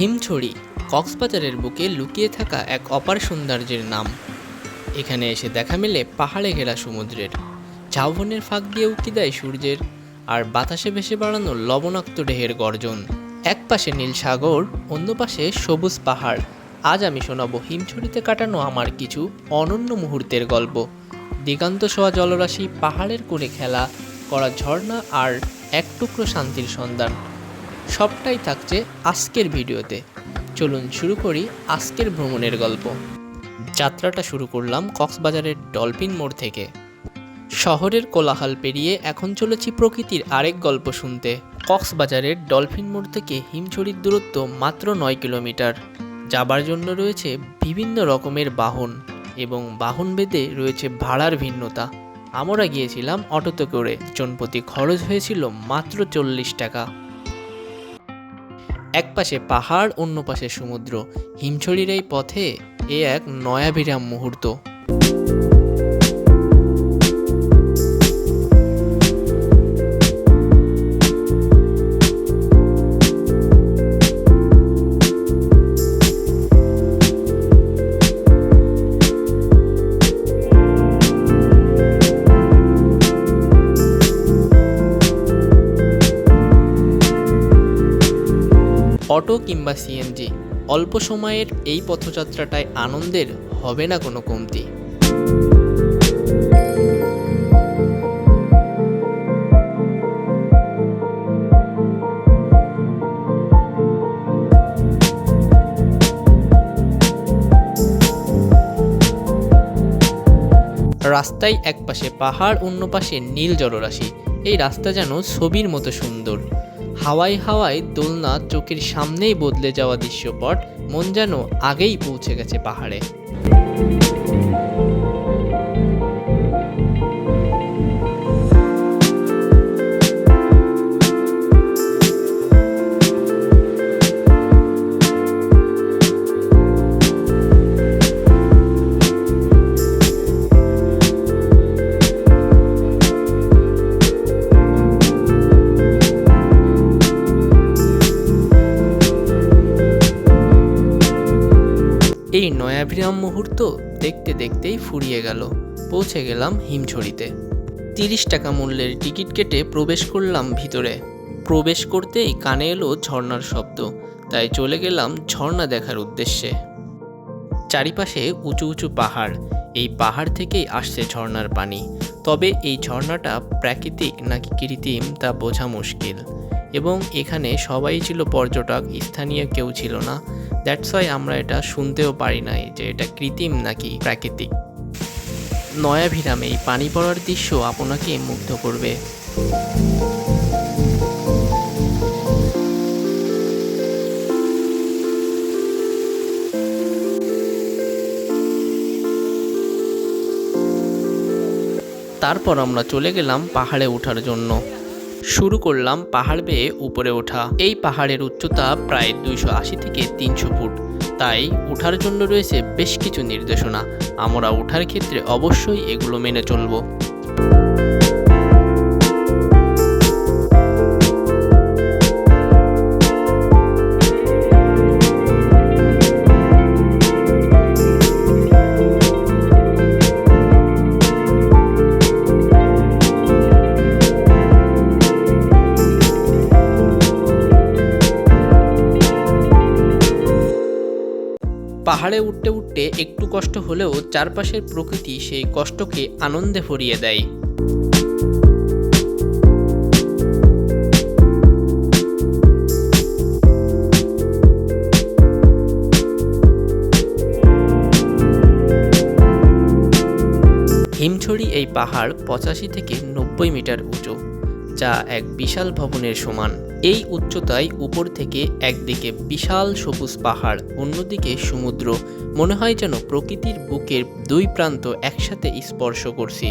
হিমছড়ি কক্সবাজারের বুকে লুকিয়ে থাকা এক অপার সৌন্দর্যের নাম। এখানে এসে দেখা মেলে পাহাড়ে ঘেরা সমুদ্রের। ঝাউবনের ফাঁক দিয়ে উকি দেয় সূর্যের, আর বাতাসে ভেসে বাড়ানো লবণাক্ত ঢেহের গর্জন। এক পাশে নীল সাগর, অন্য পাশে সবুজ পাহাড়। আজ আমি শোনাবো হিমছড়িতে কাটানো আমার কিছু অনন্য মুহূর্তের গল্প। দিগান্ত সোয়া জলরাশি পাহাড়ের কোণে খেলা করা ঝর্ণা আর এক টুকরো শান্তির সন্ধান। সবটাই থাকছে আজকের ভিডিওতে। চলুন শুরু করি আজকের ভ্রমণের গল্প। যাত্রাটা শুরু করলাম কক্সবাজারের ডলফিন মোড় থেকে। শহরের কোলাহল পেরিয়ে এখন চলেছি প্রকৃতির আরেক গল্প শুনতে। কক্সবাজারের ডলফিন মোড় থেকে হিমছড়ির দূরত্ব মাত্র নয় কিলোমিটার। যাবার জন্য রয়েছে বিভিন্ন রকমের বাহন এবং বাহন বেদে রয়েছে ভাড়ার ভিন্নতা। আমরা গিয়েছিলাম অটোতে করে। জনপ্রতি খরচ হয়েছিল মাত্র চল্লিশ টাকা। এক পাশে পাহাড় অন্য পাশে সমুদ্র। হিমছড়ির এই পথে এ এক নয়াবিরাম মুহূর্ত। অটো কিংবা সিএনজি অল্প সময়ের এই পথযাত্রাটায় আনন্দের হবে না কোনো কমতি। রাস্তায় একপাশে পাহাড়, অন্য পাশে নীল জলরাশি। এই রাস্তা যেন ছবির মতো সুন্দর। হাওয়ায় হাওয়াই দোলনা চোখের সামনেই বদলে যাওয়া দৃশ্যপট মন যেন আগেই পৌঁছে গেছে পাহাড়ে। নয়াভিরাম মুহূর্ত দেখতে দেখতেই ফুরিয়ে গেল। পৌঁছে গেলাম হিমছড়িতে। তিরিশ টাকা মূল্যের টিকিট কেটে প্রবেশ করলাম ভিতরে। প্রবেশ করতেই কানে এলো ঝর্ণার শব্দ। তাই চলে গেলাম ঝর্ণা দেখার উদ্দেশ্যে। চারিপাশে উঁচু উঁচু পাহাড়। এই পাহাড় থেকেই আসছে ঝর্ণার পানি। তবে এই ঝর্ণাটা প্রাকৃতিক নাকি কৃত্রিম তা বোঝা মুশকিল। এবং এখানে সবাই ছিল পর্যটক, স্থানীয় কেউ ছিল না। দ্যাটস ওয়াই আমরা এটা শুনতেও পারি নাই যে এটা কৃত্রিম নাকি প্রাকৃতিক। নয়াভিরামে এই পানি পড়ার দৃশ্য আপনাকে মুগ্ধ করবে। তারপর আমরা চলে গেলাম পাহাড়ে ওঠার জন্য। শুরু করলাম পাহাড় বেয়ে উপরে ওঠা। এই পাহাড়ের উচ্চতা প্রায় দুইশো আশি থেকে তিনশো ফুট। তাই ওঠার জন্য রয়েছে বেশ কিছু নির্দেশনা। আমরা ওঠার ক্ষেত্রে অবশ্যই এগুলো মেনে চলবো। পাহাড়ে উঠতে উঠতে একটু কষ্ট হলেও চারপাশের প্রকৃতি সেই কষ্টকে আনন্দে ভরিয়ে দেয়। হিমছড়ি এই পাহাড় পঁচাশি থেকে নব্বই মিটার উঁচু। যা এক বিশাল ভবনের সমান। এই উচ্চতায় উপর থেকে একদিকে বিশাল সবুজ পাহাড়, অন্যদিকে সমুদ্র। মনে হয় যেন প্রকৃতির বুকের দুই প্রান্ত একসাথে স্পর্শ করছি।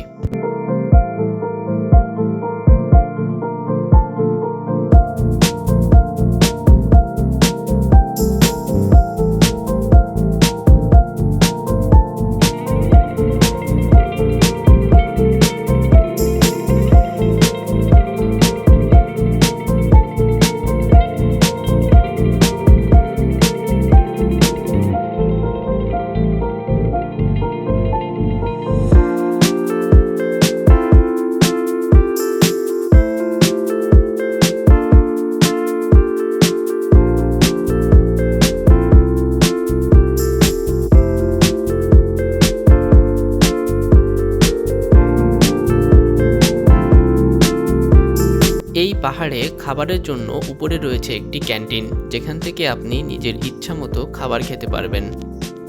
পাহাড়ে খাবারের জন্য উপরে রয়েছে একটি ক্যান্টিন, যেখান থেকে আপনি নিজের ইচ্ছা মতো খাবার খেতে পারবেন।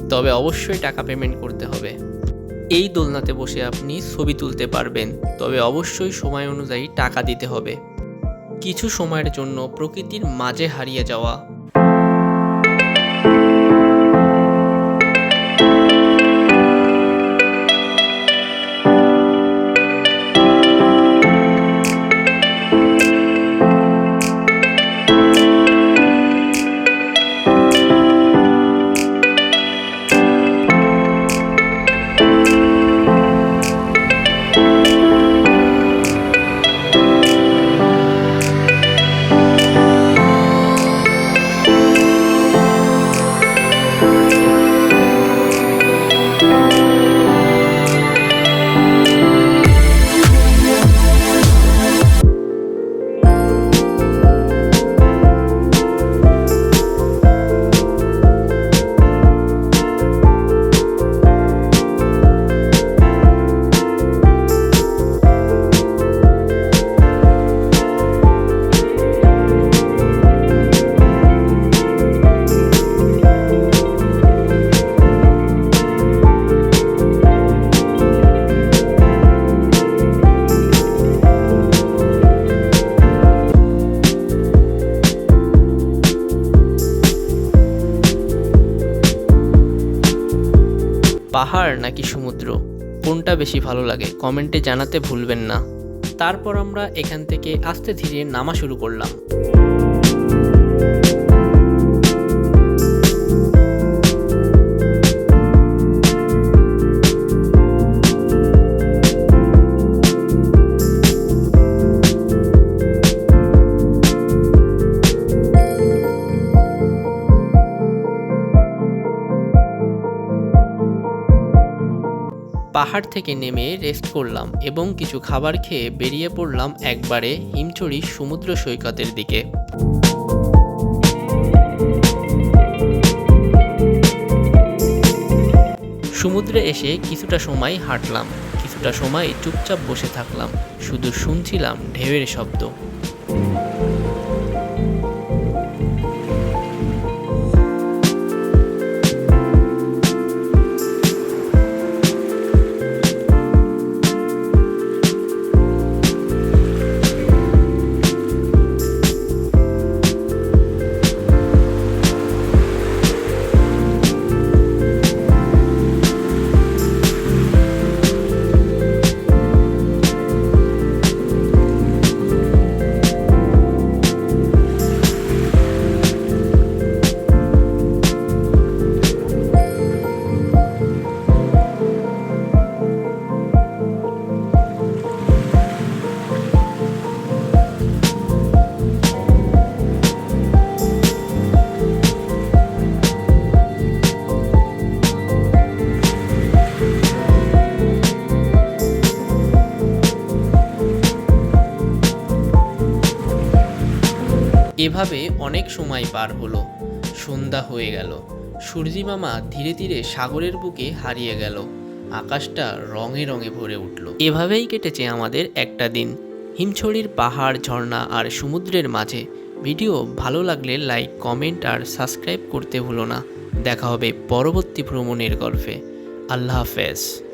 তবে অবশ্যই টাকা পেমেন্ট করতে হবে। এই দোলনাতে বসে আপনি ছবি তুলতে পারবেন, তবে অবশ্যই সময় অনুযায়ী টাকা দিতে হবে। কিছু সময়ের জন্য প্রকৃতির মাঝে হারিয়ে যাওয়া পাহাড় নাকি সমুদ্র? কোনটা বেশি ভালো লাগে? কমেন্টে জানাতে ভুলবেন না। তারপর আমরা এখান থেকে আস্তে ধীরে নামা শুরু করলাম। পাহাড় থেকে নেমে রেস্ট করলাম এবং কিছু খাবার খেয়ে বেরিয়ে পড়লাম একবারে হিমচড়ি সমুদ্র সৈকতের দিকে। সমুদ্রে এসে কিছুটা সময় হাঁটলাম, কিছুটা সময় চুপচাপ বসে থাকলাম, শুধু শুনছিলাম ঢেউয়ের শব্দ। এভাবে অনেক সময় পার হলো। সন্ধ্যা হয়ে গেল। সূর্যি মামা ধীরে ধীরে সাগরের বুকে হারিয়ে গেল। আকাশটা রঙে রঙে ভরে উঠল। এভাবেই কেটেছে আমাদের একটা দিন। হিমছড়ির পাহাড়, ঝর্ণা আর সমুদ্রের মাঝে। ভিডিও ভালো লাগলে লাইক, কমেন্ট আর সাবস্ক্রাইব করতে ভুলো না। দেখা হবে পরবর্তী ভ্রমণের গল্পে। আল্লাহ হাফেজ।